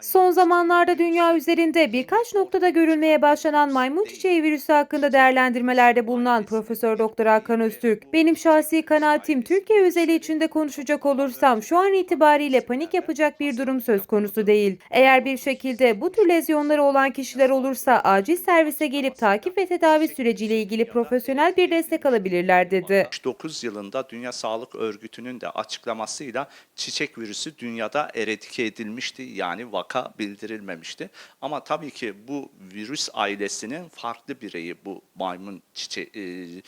Son zamanlarda dünya üzerinde birkaç noktada görülmeye başlanan maymun çiçeği virüsü hakkında değerlendirmelerde bulunan Profesör Doktor Hakan Öztürk, benim şahsi kanaatim Türkiye özeli içinde konuşacak olursam şu an itibariyle panik yapacak bir durum söz konusu değil. Eğer bir şekilde bu tür lezyonları olan kişiler olursa acil servise gelip takip ve tedavi süreciyle ilgili profesyonel bir destek alabilirler dedi. 19 yılında Dünya Sağlık Örgütü'nün de açıklamasıyla çiçek virüsü dünyada eradike edilmişti. Yani vaka bildirilmemişti. Ama tabii ki bu virüs ailesinin farklı bireyi bu maymun çiçe e, e,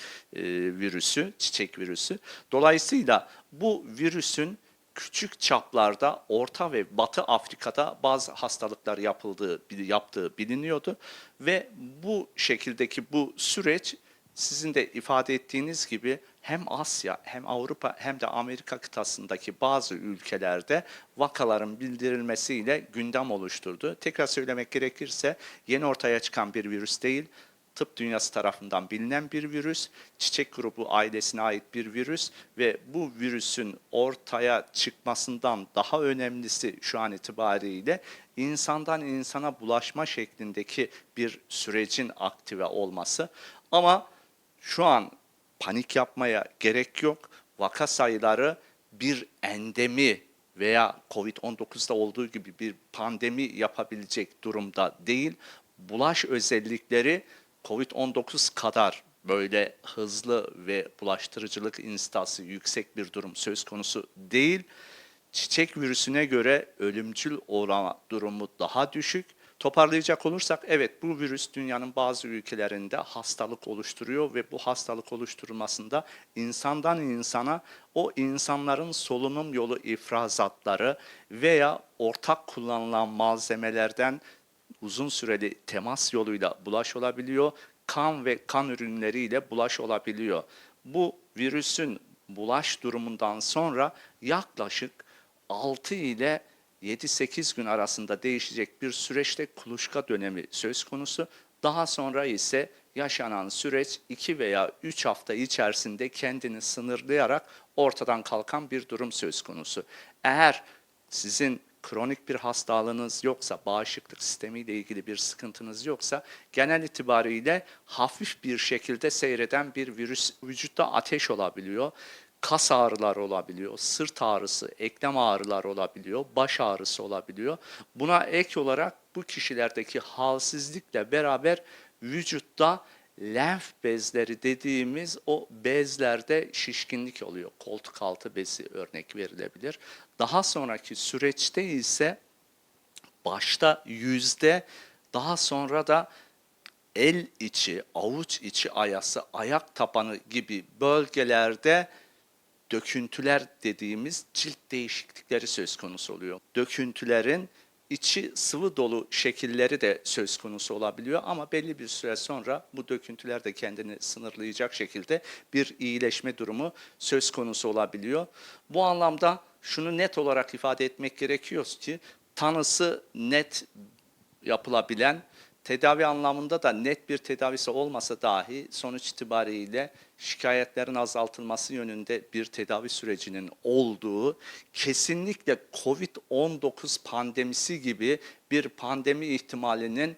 virüsü, çiçek virüsü. Dolayısıyla bu virüsün küçük çaplarda Orta ve Batı Afrika'da bazı hastalıklar yapıldığı yaptığı biliniyordu ve bu şekildeki bu süreç sizin de ifade ettiğiniz gibi hem Asya hem Avrupa hem de Amerika kıtasındaki bazı ülkelerde vakaların bildirilmesiyle gündem oluşturdu. Tekrar söylemek gerekirse yeni ortaya çıkan bir virüs değil, tıp dünyası tarafından bilinen bir virüs, çiçek grubu ailesine ait bir virüs ve bu virüsün ortaya çıkmasından daha önemlisi şu an itibariyle insandan insana bulaşma şeklindeki bir sürecin aktive olması. Ama şu an panik yapmaya gerek yok. Vaka sayıları bir endemi veya COVID-19'da olduğu gibi bir pandemi yapabilecek durumda değil. Bulaş özellikleri COVID-19 kadar böyle hızlı ve bulaştırıcılık instası yüksek bir durum söz konusu değil. Çiçek virüsüne göre ölümcül olma durumu daha düşük. Toparlayacak olursak evet bu virüs dünyanın bazı ülkelerinde hastalık oluşturuyor ve bu hastalık oluşturulmasında insandan insana o insanların solunum yolu ifrazatları veya ortak kullanılan malzemelerden uzun süreli temas yoluyla bulaş olabiliyor. Kan ve kan ürünleriyle bulaş olabiliyor. Bu virüsün bulaş durumundan sonra yaklaşık 6 ile 7-8 gün arasında değişecek bir süreçte kuluçka dönemi söz konusu. Daha sonra ise yaşanan süreç 2 veya 3 hafta içerisinde kendini sınırlayarak ortadan kalkan bir durum söz konusu. Eğer sizin kronik bir hastalığınız yoksa, bağışıklık sistemiyle ilgili bir sıkıntınız yoksa genel itibariyle hafif bir şekilde seyreden bir virüs vücutta ateş olabiliyor kas ağrıları olabiliyor, sırt ağrısı, eklem ağrıları olabiliyor, baş ağrısı olabiliyor. Buna ek olarak bu kişilerdeki halsizlikle beraber vücutta lenf bezleri dediğimiz o bezlerde şişkinlik oluyor. Koltuk altı bezi örnek verilebilir. Daha sonraki süreçte ise başta yüzde daha sonra da el içi, avuç içi ayası, ayak tabanı gibi bölgelerde döküntüler dediğimiz cilt değişiklikleri söz konusu oluyor. Döküntülerin içi sıvı dolu şekilleri de söz konusu olabiliyor ama belli bir süre sonra bu döküntüler de kendini sınırlayacak şekilde bir iyileşme durumu söz konusu olabiliyor. Bu anlamda şunu net olarak ifade etmek gerekiyor ki tanısı net yapılabilen tedavi anlamında da net bir tedavisi olmasa dahi sonuç itibariyle şikayetlerin azaltılması yönünde bir tedavi sürecinin olduğu, kesinlikle COVID-19 pandemisi gibi bir pandemi ihtimalinin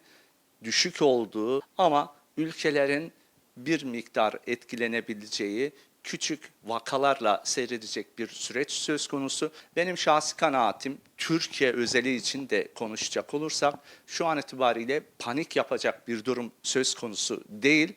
düşük olduğu ama ülkelerin bir miktar etkilenebileceği küçük vakalarla seyredecek bir süreç söz konusu. Benim şahsi kanaatim Türkiye özeli için de konuşacak olursak şu an itibariyle panik yapacak bir durum söz konusu değil.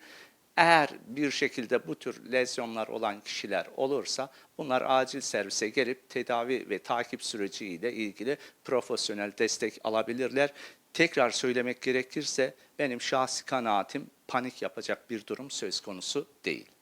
Eğer bir şekilde bu tür lezyonlar olan kişiler olursa bunlar acil servise gelip tedavi ve takip süreciyle ilgili profesyonel destek alabilirler. Tekrar söylemek gerekirse benim şahsi kanaatim panik yapacak bir durum söz konusu değil.